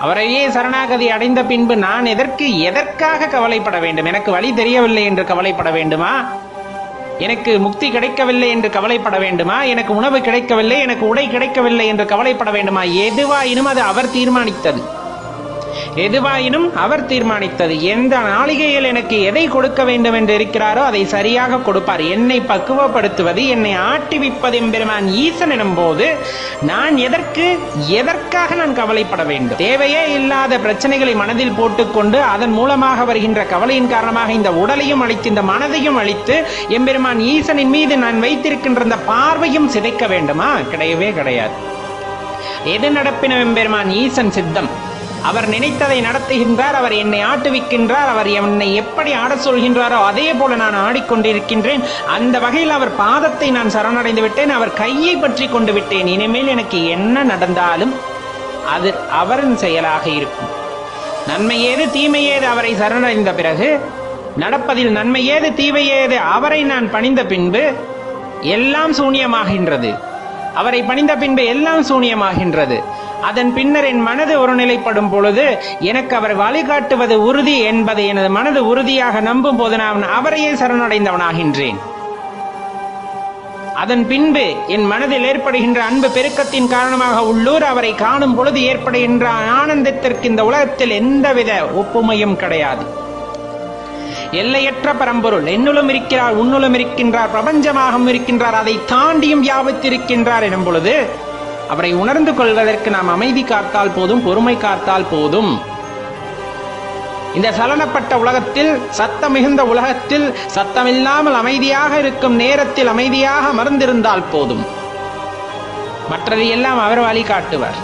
அவரையே சரணாகதி அடைந்த பின்பு நான் எதற்கு எதற்காக கவலைப்பட வேண்டும்? எனக்கு வழி தெரியவில்லை என்று கவலைப்பட வேண்டுமா? எனக்கு முக்தி கிடைக்கவில்லை என்று கவலைப்பட வேண்டுமா? எனக்கு உணவு கிடைக்கவில்லை எனக்கு உடை கிடைக்கவில்லை என்று கவலைப்பட வேண்டுமா? எதுவாயினும் அது அவர் தீர்மானித்தது? எதுவாயினும் அவர் தீர்மானித்தது. எந்த நாளிகையில் எனக்கு எதை கொடுக்க வேண்டும் என்று இருக்கிறாரோ அதை சரியாக கொடுப்பார். என்னை பக்குவப்படுத்துவது என்னை ஆட்டிவிப்பது எம்பெருமான் ஈசன் எனும் போது நான் எதற்கு எதற்காக நான் கவலைப்பட வேண்டும்? தேவையே இல்லாத பிரச்சனைகளை மனதில் போட்டுக்கொண்டு அதன் மூலமாக வருகின்ற கவலையின் காரணமாக இந்த உடலையும் அழித்து இந்த மனதையும் அழித்து எம்பெருமான் ஈசனின் மீது நான் வைத்திருக்கின்ற அந்த பார்வையும் சிதைக்க வேண்டுமா? கிடையவே கிடையாது. எது நடப்பினும் எம்பெருமான் ஈசன் சித்தம்? அவர் நினைத்ததை நடத்துகின்றார் அவர் என்னை ஆட்டுவிக்கின்றார் அவர் என்னை எப்படி ஆடச் சொல்கின்றாரோ அதே போல நான் ஆடிக்கொண்டிருக்கின்றேன். அந்த வகையில் அவர் பாதத்தை நான் சரணடைந்து விட்டேன் அவர் கையை பற்றி கொண்டு விட்டேன். இனிமேல் எனக்கு என்ன நடந்தாலும் அது அவரின் செயலாக இருக்கும். நன்மை ஏது தீமை ஏது அவரை சரணடைந்த பிறகு? நடப்பதில் நன்மை ஏது தீமை ஏது அவரை நான் பணிந்த பின்பு? எல்லாம் சூனியமாகின்றது. அவரை பணிந்த பின்பு எல்லாம் சூனியமாகின்றது. அதன் பின்னர் என் மனது ஒருநிலைப்படும் பொழுது எனக்கு அவர் வழிகாட்டுவது உறுதி என்பதை எனது மனது உறுதியாக நம்பும் போது நான் அவரையே சரணடைந்தவனாகின்றேன். அதன் பின்பு என் மனதில் ஏற்படுகின்ற அன்பு பெருக்கத்தின் காரணமாக உள்ளூர் அவரை காணும் பொழுது ஏற்படுகின்ற ஆனந்தத்திற்கு இந்த உலகத்தில் எந்தவித ஒப்புமையும் கிடையாது. எல்லையற்ற பரம்பொருள் என்னுளும் இருக்கிறார் உன்னுளும் இருக்கின்றார் பிரபஞ்சமாகவும் இருக்கின்றார் அதை தாண்டியும் வியாபித்திருக்கின்றார் எனும் பொழுது அவரை உணர்ந்து கொள்வதற்கு நாம் அமைதி காத்தால் போதும் பொறுமை காத்தால் போதும். இந்த சலனப்பட்ட உலகத்தில் சத்தம் மிகுந்த உலகத்தில் சத்தமில்லாமல் அமைதியாக இருக்கும் நேரத்தில் அமைதியாக மறந்திருந்தால் போதும். மற்றது எல்லாம் அவர் வழிகாட்டுவர்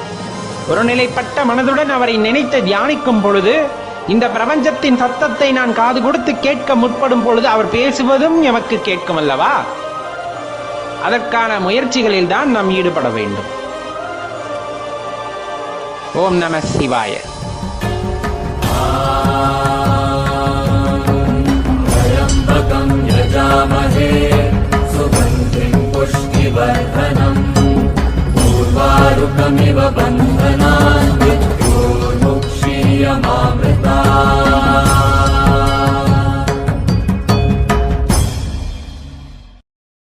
ஒருநிலைப்பட்ட மனதுடன் அவரை நினைத்து தியானிக்கும் பொழுது இந்த பிரபஞ்சத்தின் சத்தத்தை நான் காது கொடுத்து கேட்க முற்படும் பொழுது அவர் பேசுவதும் எமக்கு கேட்கும் அல்லவா? அதற்கான முயற்சிகளில் தான் நாம் ஈடுபட வேண்டும். ओम नमः शिवाय। त्र्यम्बकं यजामहे सुगन्धिं पुष्टिवर्धनम् पूर्वारुकमिव बन्धनान्